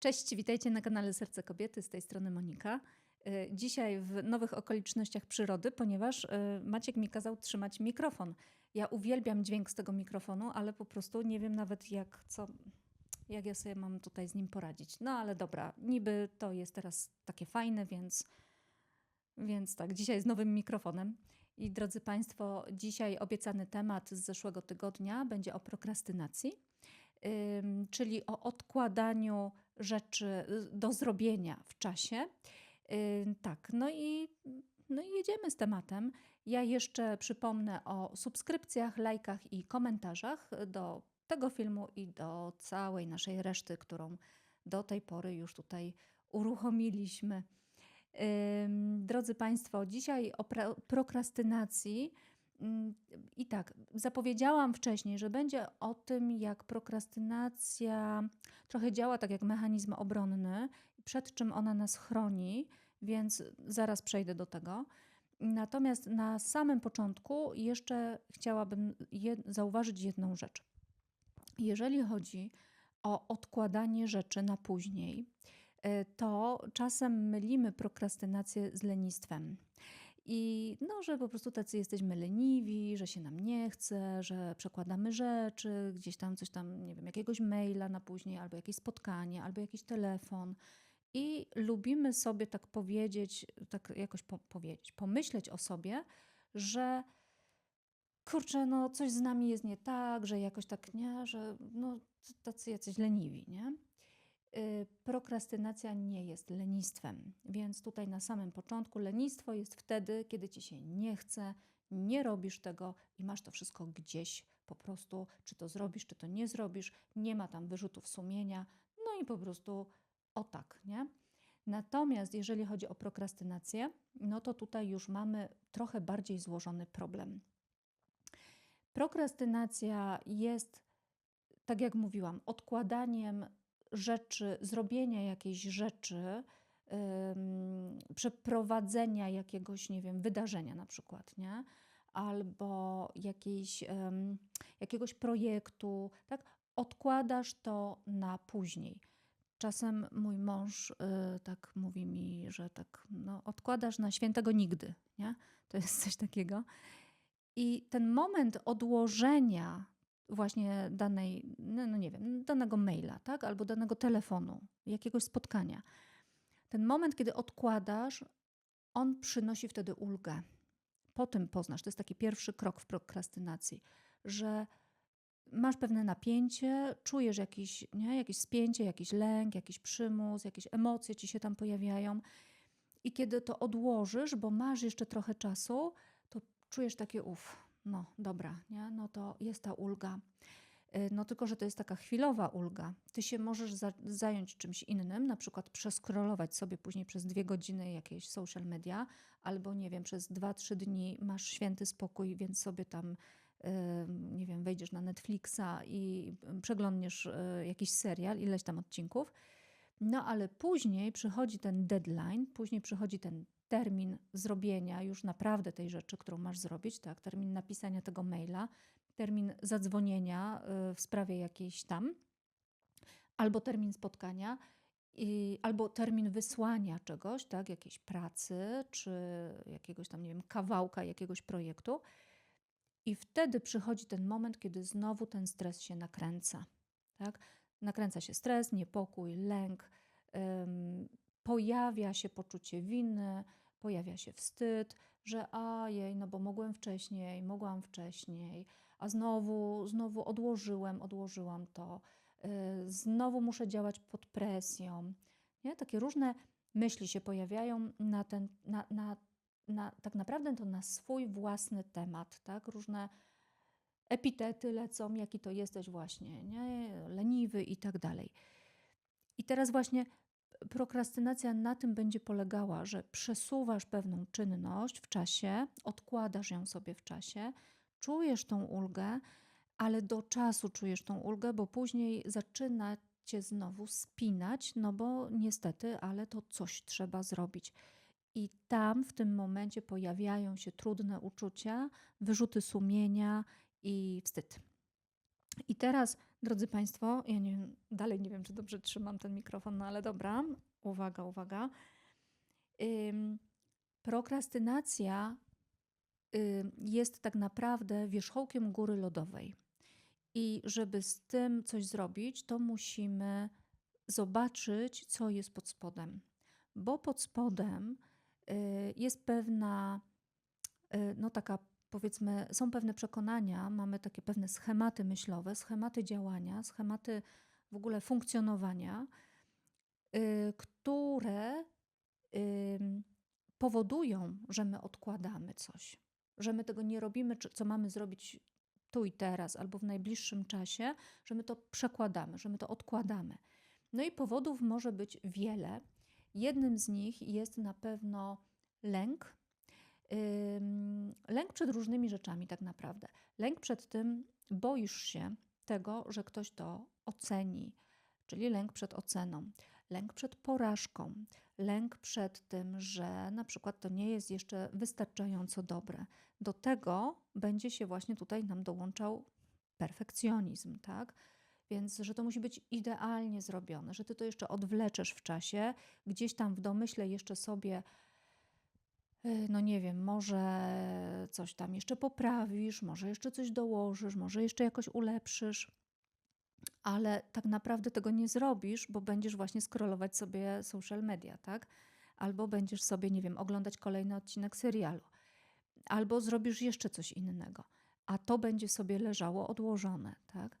Cześć, witajcie na kanale Serce Kobiety, z tej strony Monika. Y, Dzisiaj w nowych okolicznościach przyrody, ponieważ y, Maciek mi kazał trzymać mikrofon. Ja uwielbiam dźwięk z tego mikrofonu, ale po prostu nie wiem nawet jak, co, jak ja sobie mam tutaj z nim poradzić. No ale dobra, niby to jest teraz takie fajne, więc, więc tak, dzisiaj z nowym mikrofonem. I drodzy Państwo, dzisiaj obiecany temat z zeszłego tygodnia będzie o prokrastynacji, czyli o odkładaniu rzeczy y, do zrobienia w czasie. Ym, Tak, no i, no i jedziemy z tematem. Ja jeszcze przypomnę o subskrypcjach, lajkach i komentarzach do tego filmu i do całej naszej reszty, którą do tej pory już tutaj uruchomiliśmy. Drodzy Państwo, dzisiaj o prokrastynacji. Ym, I tak, zapowiedziałam wcześniej, że będzie o tym, jak prokrastynacja trochę działa tak jak mechanizm obronny, przed czym ona nas chroni, więc zaraz przejdę do tego. Natomiast na samym początku jeszcze chciałabym zauważyć jedną rzecz. Jeżeli chodzi o odkładanie rzeczy na później, y, to czasem mylimy prokrastynację z lenistwem. I no, że po prostu tacy jesteśmy leniwi, że się nam nie chce, że przekładamy rzeczy, gdzieś tam coś tam, nie wiem, jakiegoś maila na później, albo jakieś spotkanie, albo jakiś telefon. I lubimy sobie tak powiedzieć, tak jakoś po powiedzieć, pomyśleć o sobie, że kurczę, no coś z nami jest nie tak, że jakoś tak nie, że no tacy jacyś leniwi, nie? Y, Prokrastynacja nie jest lenistwem, więc tutaj na samym początku lenistwo jest wtedy, kiedy ci się nie chce, nie robisz tego i masz to wszystko gdzieś po prostu, czy to zrobisz, czy to nie zrobisz, nie ma tam wyrzutów sumienia, no i po prostu o tak, nie? Natomiast jeżeli chodzi o prokrastynację, no to tutaj już mamy trochę bardziej złożony problem. Prokrastynacja jest, tak jak mówiłam, odkładaniem rzeczy, zrobienia jakiejś rzeczy, przeprowadzenia jakiegoś, nie wiem, wydarzenia na przykład, nie? Albo jakiejś, jakiegoś projektu, tak? Odkładasz to na później. Czasem mój mąż y, tak mówi mi, że tak, no, odkładasz na świętego nigdy, nie? To jest coś takiego. I ten moment odłożenia właśnie danej, no, no nie wiem, danego maila, tak? Albo danego telefonu, jakiegoś spotkania. Ten moment, kiedy odkładasz, on przynosi wtedy ulgę. Potem poznasz, to jest taki pierwszy krok w prokrastynacji, że masz pewne napięcie, czujesz jakiś, nie, jakieś spięcie, jakiś lęk, jakiś przymus, jakieś emocje ci się tam pojawiają. I kiedy to odłożysz, bo masz jeszcze trochę czasu, to czujesz takie uff, no dobra, nie? no to jest ta ulga. Y, No tylko, że to jest taka chwilowa ulga. Ty się możesz za zająć czymś innym, na przykład przeskrolować sobie później przez dwie godziny jakieś social media, albo nie wiem, przez dwa, trzy dni masz święty spokój, więc sobie tam, y, nie wiem, wejdziesz na Netflixa i przeglądniesz y, jakiś serial, ileś tam odcinków. No ale później przychodzi ten deadline, później przychodzi ten termin zrobienia już naprawdę tej rzeczy, którą masz zrobić, tak, termin napisania tego maila, termin zadzwonienia y, w sprawie jakiejś tam, albo termin spotkania, i, albo termin wysłania czegoś, tak, jakiejś pracy, czy jakiegoś tam, nie wiem, kawałka jakiegoś projektu. I wtedy przychodzi ten moment, kiedy znowu ten stres się nakręca. Tak? Nakręca się stres, niepokój, lęk, pojawia się poczucie winy, pojawia się wstyd, że a jej, no bo mogłem wcześniej, mogłam wcześniej, a znowu, znowu odłożyłem, odłożyłam to, y, znowu muszę działać pod presją. Nie? Takie różne myśli się pojawiają na ten, na, na, na, tak naprawdę to na swój własny temat, tak? Różne epitety lecą, jaki to jesteś właśnie, nie? leniwy i tak dalej. I teraz właśnie prokrastynacja na tym będzie polegała, że przesuwasz pewną czynność w czasie, odkładasz ją sobie w czasie, czujesz tą ulgę, ale do czasu czujesz tą ulgę, bo później zaczyna cię znowu spinać, no bo niestety, ale to coś trzeba zrobić. I tam w tym momencie pojawiają się trudne uczucia, wyrzuty sumienia i wstyd. I teraz, drodzy Państwo, ja nie dalej nie wiem, czy dobrze trzymam ten mikrofon, no ale dobra, uwaga, uwaga. Ym, prokrastynacja ym, jest tak naprawdę wierzchołkiem góry lodowej. I żeby z tym coś zrobić, to musimy zobaczyć, co jest pod spodem. Bo pod spodem y, jest pewna, y, no taka powiedzmy, są pewne przekonania, mamy takie pewne schematy myślowe, schematy działania, schematy w ogóle funkcjonowania, y, które powodują, że my odkładamy coś, że my tego nie robimy, co mamy zrobić tu i teraz albo w najbliższym czasie, że my to przekładamy, że my to odkładamy. No i powodów może być wiele. Jednym z nich jest na pewno lęk. Lęk przed różnymi rzeczami, tak naprawdę. Lęk przed tym, boisz się tego, że ktoś to oceni, czyli lęk przed oceną, lęk przed porażką, lęk przed tym, że na przykład to nie jest jeszcze wystarczająco dobre. Do tego będzie się właśnie tutaj nam dołączał perfekcjonizm, tak? Więc, że to musi być idealnie zrobione, że ty to jeszcze odwleczesz w czasie, gdzieś tam w domyśle jeszcze sobie, no nie wiem, może coś tam jeszcze poprawisz, może jeszcze coś dołożysz, może jeszcze jakoś ulepszysz, ale tak naprawdę tego nie zrobisz, bo będziesz właśnie scrollować sobie social media, tak? Albo będziesz sobie, nie wiem, oglądać kolejny odcinek serialu, albo zrobisz jeszcze coś innego, a to będzie sobie leżało odłożone, tak?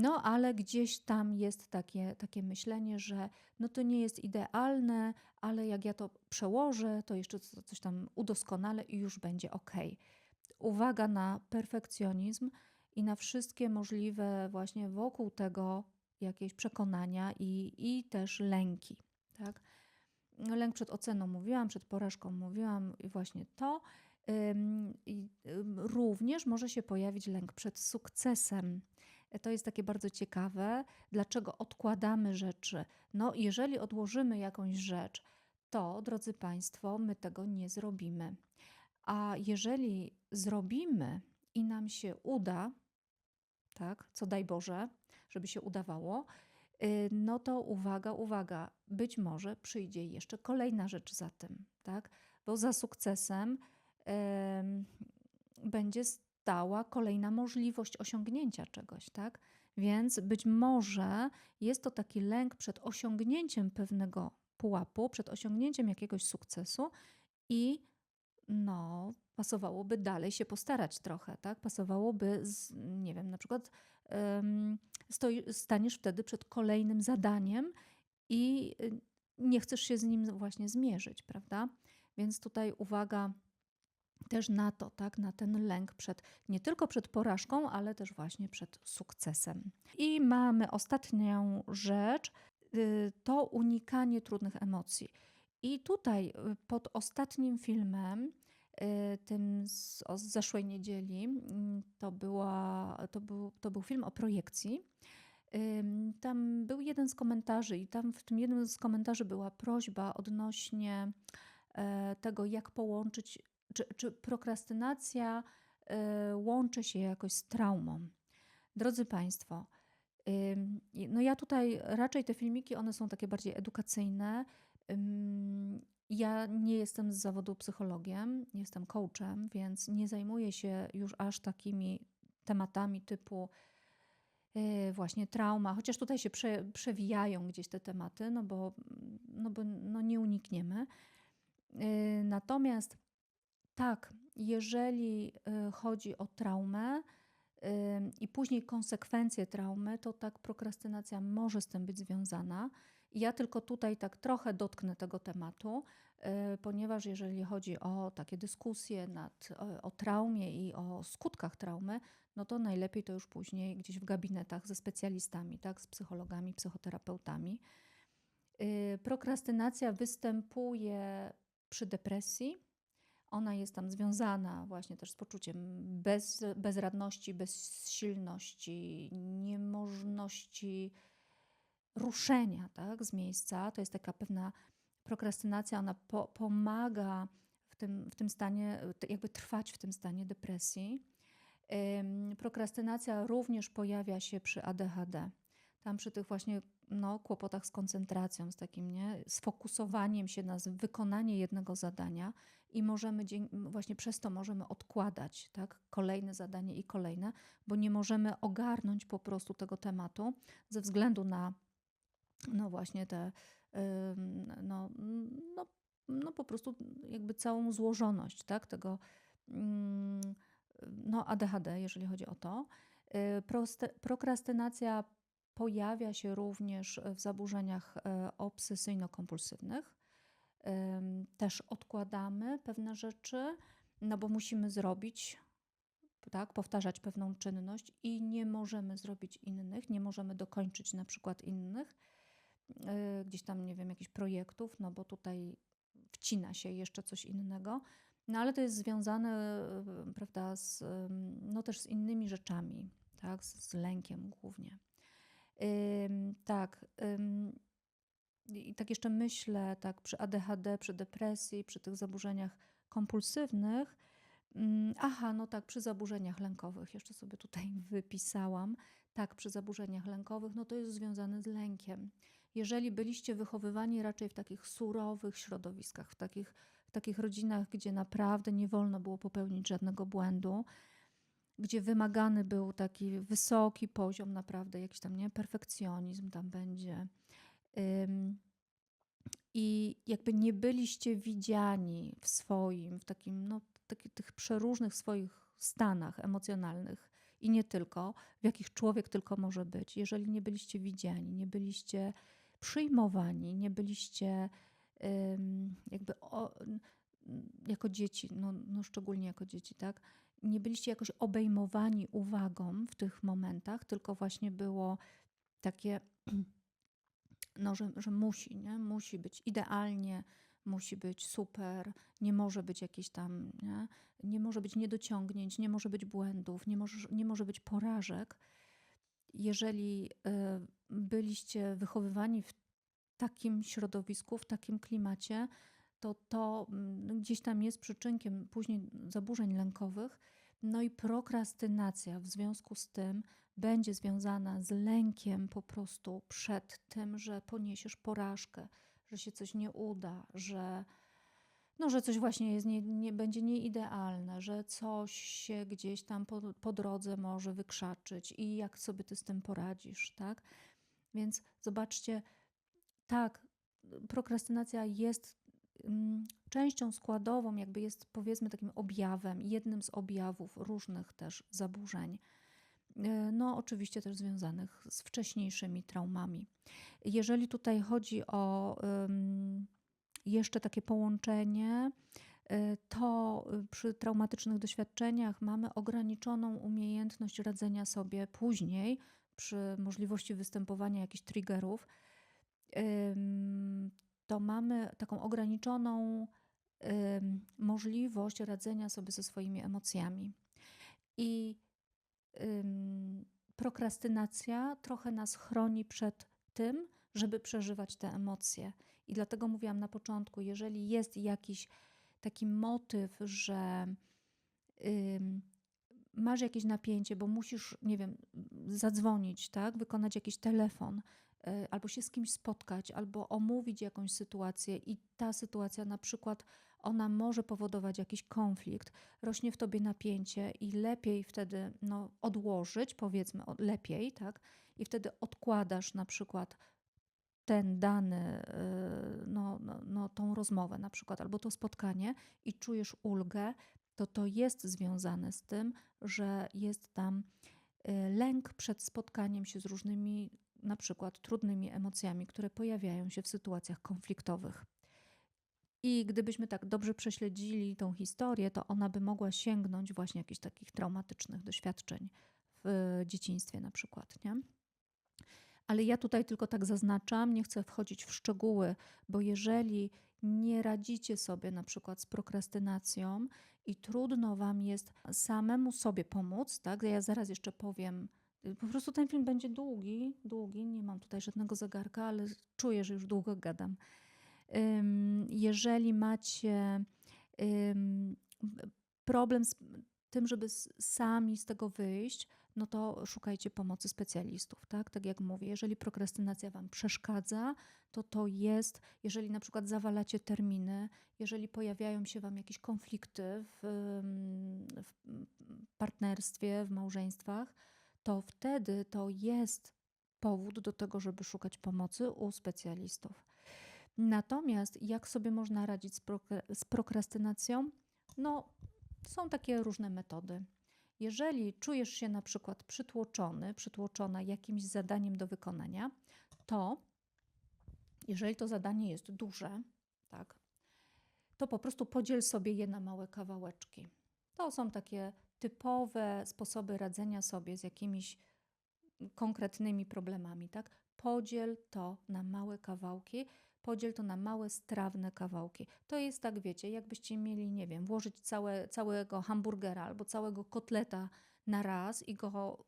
No, ale gdzieś tam jest takie, takie myślenie, że no to nie jest idealne, ale jak ja to przełożę, to jeszcze coś tam udoskonalę i już będzie ok. Uwaga na perfekcjonizm i na wszystkie możliwe właśnie wokół tego jakieś przekonania i, i też lęki. Tak? Lęk przed oceną mówiłam, przed porażką mówiłam i właśnie to. I również może się pojawić lęk przed sukcesem. To jest takie bardzo ciekawe, dlaczego odkładamy rzeczy. No, jeżeli odłożymy jakąś rzecz, to, drodzy Państwo, my tego nie zrobimy. A jeżeli zrobimy i nam się uda, tak, co daj Boże, żeby się udawało, y, no to uwaga, uwaga, być może przyjdzie jeszcze kolejna rzecz za tym, tak? Bo za sukcesem będzie stała kolejna możliwość osiągnięcia czegoś, tak? Więc być może jest to taki lęk przed osiągnięciem pewnego pułapu, przed osiągnięciem jakiegoś sukcesu i no, pasowałoby dalej się postarać trochę, tak? Pasowałoby, z, nie wiem, na przykład um, stoi, staniesz wtedy przed kolejnym zadaniem i y, nie chcesz się z nim właśnie zmierzyć, prawda? Więc tutaj uwaga też na to, tak, na ten lęk przed nie tylko przed porażką, ale też właśnie przed sukcesem. I mamy ostatnią rzecz, y, to unikanie trudnych emocji. I tutaj y, pod ostatnim filmem, y, tym z, z zeszłej niedzieli, mm, to, była, to, był, to był film o projekcji. Tam był jeden z komentarzy, i tam w tym jednym z komentarzy była prośba odnośnie e, tego, jak połączyć czy, czy prokrastynacja y, łączy się jakoś z traumą? Drodzy Państwo, y, no ja tutaj raczej te filmiki, one są takie bardziej edukacyjne. Y, ja nie jestem z zawodu psychologiem, jestem coachem, więc nie zajmuję się już aż takimi tematami typu właśnie trauma, chociaż tutaj się prze, przewijają gdzieś te tematy, no bo, no bo no nie unikniemy. Natomiast tak, jeżeli y, chodzi o traumę i później konsekwencje traumy, to tak prokrastynacja może z tym być związana. Ja tylko tutaj tak trochę dotknę tego tematu, y, ponieważ jeżeli chodzi o takie dyskusje nad, o, traumie i o skutkach traumy, no to najlepiej to już później gdzieś w gabinetach ze specjalistami, tak, z psychologami, psychoterapeutami. Y, prokrastynacja występuje przy depresji, ona jest tam związana właśnie też z poczuciem bez, bezradności, bezsilności, niemożności ruszenia tak, z miejsca. To jest taka pewna prokrastynacja, ona po, pomaga w tym, w tym stanie, jakby trwać w tym stanie depresji. Prokrastynacja również pojawia się przy ADHD. Tam przy tych właśnie no, kłopotach z koncentracją, z takim nie, sfokusowaniem się na wykonanie jednego zadania i możemy właśnie przez to możemy odkładać tak, kolejne zadanie i kolejne, bo nie możemy ogarnąć po prostu tego tematu ze względu na no właśnie te no, no, no po prostu jakby całą złożoność tak, tego mm, no ADHD, jeżeli chodzi o to. Y, Proste, prokrastynacja pojawia się również w zaburzeniach e, obsesyjno-kompulsywnych. Też odkładamy pewne rzeczy, no bo musimy zrobić, tak, powtarzać pewną czynność i nie możemy zrobić innych, nie możemy dokończyć na przykład innych, y, gdzieś tam, nie wiem, jakichś projektów, no bo tutaj wcina się jeszcze coś innego. No ale to jest związane, y, prawda, z, no też z innymi rzeczami, tak, z lękiem głównie. Ym, tak, ym, i tak jeszcze myślę, tak przy ADHD, przy depresji, przy tych zaburzeniach kompulsywnych. mm, Aha, no tak, przy zaburzeniach lękowych, jeszcze sobie tutaj wypisałam. Tak, przy zaburzeniach lękowych, no to jest związane z lękiem. Jeżeli byliście wychowywani raczej w takich surowych środowiskach, w takich, w takich rodzinach, gdzie naprawdę nie wolno było popełnić żadnego błędu, gdzie wymagany był taki wysoki poziom, naprawdę jakiś tam, nie, perfekcjonizm tam będzie. I jakby nie byliście widziani w swoim, w takim, no, taki, tych przeróżnych swoich stanach emocjonalnych i nie tylko, w jakich człowiek tylko może być. Jeżeli nie byliście widziani, nie byliście przyjmowani, nie byliście jakby o, jako dzieci, no, no szczególnie jako dzieci, tak? Nie byliście jakoś obejmowani uwagą w tych momentach, tylko właśnie było takie no, że, że musi, nie? Musi być idealnie, musi być super, nie może być jakieś tam, nie? Nie może być niedociągnięć, nie może być błędów, nie może, nie może być porażek. Jeżeli y, byliście wychowywani w takim środowisku, w takim klimacie, to to mm, gdzieś tam jest przyczynkiem później zaburzeń lękowych. No i prokrastynacja w związku z tym będzie związana z lękiem po prostu przed tym, że poniesiesz porażkę, że się coś nie uda, że, no, że coś właśnie jest nie, nie, będzie nieidealne, że coś się gdzieś tam po, po drodze może wykrzaczyć i jak sobie ty z tym poradzisz, tak? Więc zobaczcie, tak, prokrastynacja jest częścią składową, jakby jest powiedzmy takim objawem, jednym z objawów różnych też zaburzeń. E, No, oczywiście też związanych z wcześniejszymi traumami. Jeżeli tutaj chodzi o jeszcze takie połączenie, y, to y, przy traumatycznych doświadczeniach mamy ograniczoną umiejętność radzenia sobie później przy możliwości występowania jakichś triggerów. To mamy taką ograniczoną ym, możliwość radzenia sobie ze swoimi emocjami. I ym, prokrastynacja trochę nas chroni przed tym, żeby przeżywać te emocje. I dlatego mówiłam na początku, jeżeli jest jakiś taki motyw, że ym, masz jakieś napięcie, bo musisz, nie wiem, zadzwonić, tak, wykonać jakiś telefon, y, albo się z kimś spotkać, albo omówić jakąś sytuację i ta sytuacja na przykład ona może powodować jakiś konflikt, rośnie w tobie napięcie i lepiej wtedy no, odłożyć, powiedzmy lepiej, tak? I wtedy odkładasz na przykład ten dany, y, no, no, no, tą rozmowę na przykład, albo to spotkanie i czujesz ulgę, to to jest związane z tym, że jest tam y, lęk przed spotkaniem się z różnymi na przykład trudnymi emocjami, które pojawiają się w sytuacjach konfliktowych. I gdybyśmy tak dobrze prześledzili tą historię, to ona by mogła sięgnąć właśnie jakichś takich traumatycznych doświadczeń w dzieciństwie na przykład, nie? Ale ja tutaj tylko tak zaznaczam, nie chcę wchodzić w szczegóły, bo jeżeli nie radzicie sobie na przykład z prokrastynacją i trudno wam jest samemu sobie pomóc, tak? Ja zaraz jeszcze powiem, po prostu ten film będzie długi, długi, nie mam tutaj żadnego zegarka, ale czuję, że już długo gadam. Jeżeli macie problem z tym, żeby sami z tego wyjść, no to szukajcie pomocy specjalistów, tak? Tak jak mówię, jeżeli prokrastynacja wam przeszkadza, to to jest jeżeli na przykład zawalacie terminy, jeżeli pojawiają się wam jakieś konflikty w, w partnerstwie, w małżeństwach, to wtedy to jest powód do tego, żeby szukać pomocy u specjalistów. Natomiast jak sobie można radzić z z prokrastynacją? No, są takie różne metody. Jeżeli czujesz się na przykład przytłoczony, przytłoczona jakimś zadaniem do wykonania, to jeżeli to zadanie jest duże, tak, to po prostu podziel sobie je na małe kawałeczki. To są takie typowe sposoby radzenia sobie z jakimiś konkretnymi problemami, tak? Podziel to na małe kawałki, podziel to na małe, strawne kawałki. To jest tak, wiecie, jakbyście mieli, nie wiem, włożyć całe, całego hamburgera albo całego kotleta na raz i go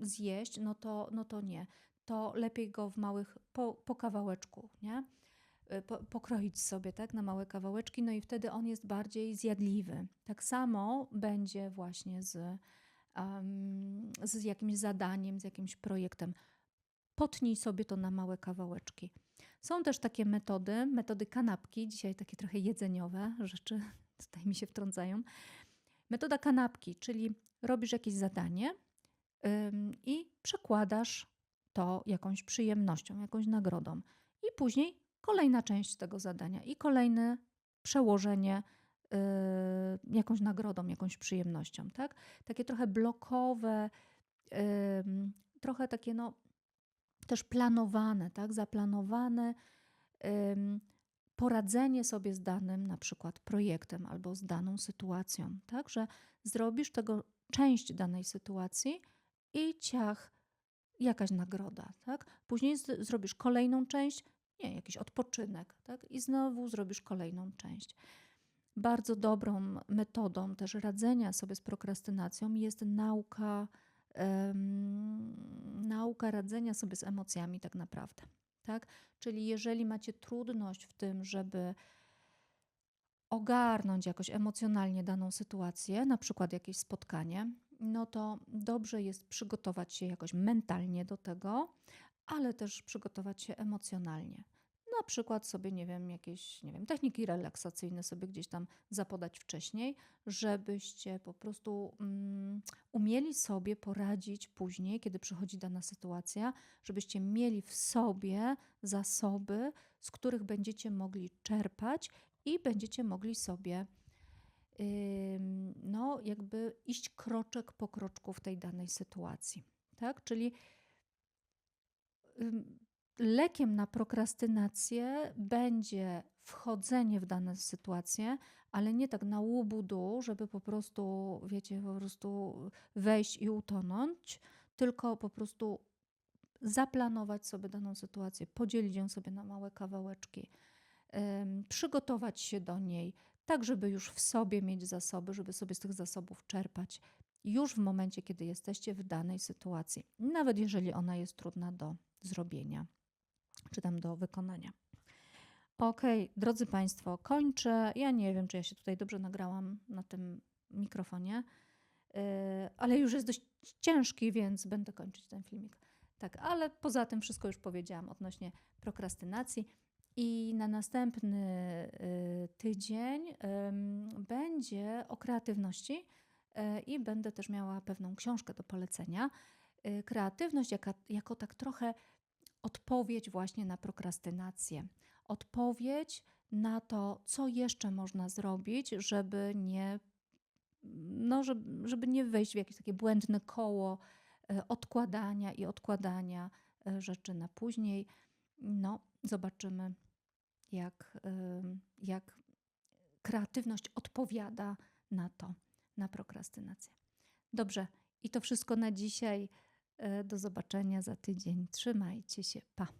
zjeść, no to, no to nie. To lepiej go w małych, po, po kawałeczku, nie? Po, pokroić sobie tak na małe kawałeczki, no i wtedy on jest bardziej zjadliwy. Tak samo będzie właśnie z, um, z jakimś zadaniem, z jakimś projektem. Potnij sobie to na małe kawałeczki. Są też takie metody, metody kanapki, dzisiaj takie trochę jedzeniowe rzeczy tutaj mi się wtrącają. Metoda kanapki, czyli robisz jakieś zadanie ym, i przekładasz to jakąś przyjemnością, jakąś nagrodą. I później kolejna część tego zadania i kolejne przełożenie yy, jakąś nagrodą, jakąś przyjemnością, tak? Takie trochę blokowe, yy, trochę takie no też planowane, tak? Zaplanowane yy, poradzenie sobie z danym na przykład projektem albo z daną sytuacją, tak? Że zrobisz tego część danej sytuacji i ciach jakaś nagroda, tak? Później z, zrobisz kolejną część, nie, jakiś odpoczynek, tak? I znowu zrobisz kolejną część. Bardzo dobrą metodą też radzenia sobie z prokrastynacją jest nauka, um, nauka radzenia sobie z emocjami tak naprawdę, tak? Czyli jeżeli macie trudność w tym, żeby ogarnąć jakoś emocjonalnie daną sytuację, na przykład jakieś spotkanie, no to dobrze jest przygotować się jakoś mentalnie do tego, ale też przygotować się emocjonalnie. Na przykład sobie, nie wiem, jakieś, nie wiem, techniki relaksacyjne sobie gdzieś tam zapodać wcześniej, żebyście po prostu um, umieli sobie poradzić później, kiedy przychodzi dana sytuacja, żebyście mieli w sobie zasoby, z których będziecie mogli czerpać i będziecie mogli sobie no, jakby iść kroczek po kroczku w tej danej sytuacji. Tak? Czyli lekiem na prokrastynację będzie wchodzenie w dane sytuacje, ale nie tak na łubudu, żeby po prostu, wiecie, po prostu wejść i utonąć, tylko po prostu zaplanować sobie daną sytuację, podzielić ją sobie na małe kawałeczki, przygotować się do niej, tak żeby już w sobie mieć zasoby, żeby sobie z tych zasobów czerpać już w momencie, kiedy jesteście w danej sytuacji, nawet jeżeli ona jest trudna do zrobienia czy tam do wykonania. Ok, drodzy Państwo, kończę. Ja nie wiem, czy ja się tutaj dobrze nagrałam na tym mikrofonie, yy, ale już jest dość ciężki, więc będę kończyć ten filmik. Tak, ale poza tym wszystko już powiedziałam odnośnie prokrastynacji. I na następny y, tydzień będzie o kreatywności y, i będę też miała pewną książkę do polecenia. Y, kreatywność jaka, jako tak trochę odpowiedź właśnie na prokrastynację. Odpowiedź na to, co jeszcze można zrobić, żeby nie, no, żeby, żeby nie wejść w jakieś takie błędne koło odkładania i odkładania rzeczy na później. No, zobaczymy, jak, jak kreatywność odpowiada na to, na prokrastynację. Dobrze, i to wszystko na dzisiaj. E, do zobaczenia za tydzień. Trzymajcie się. Pa.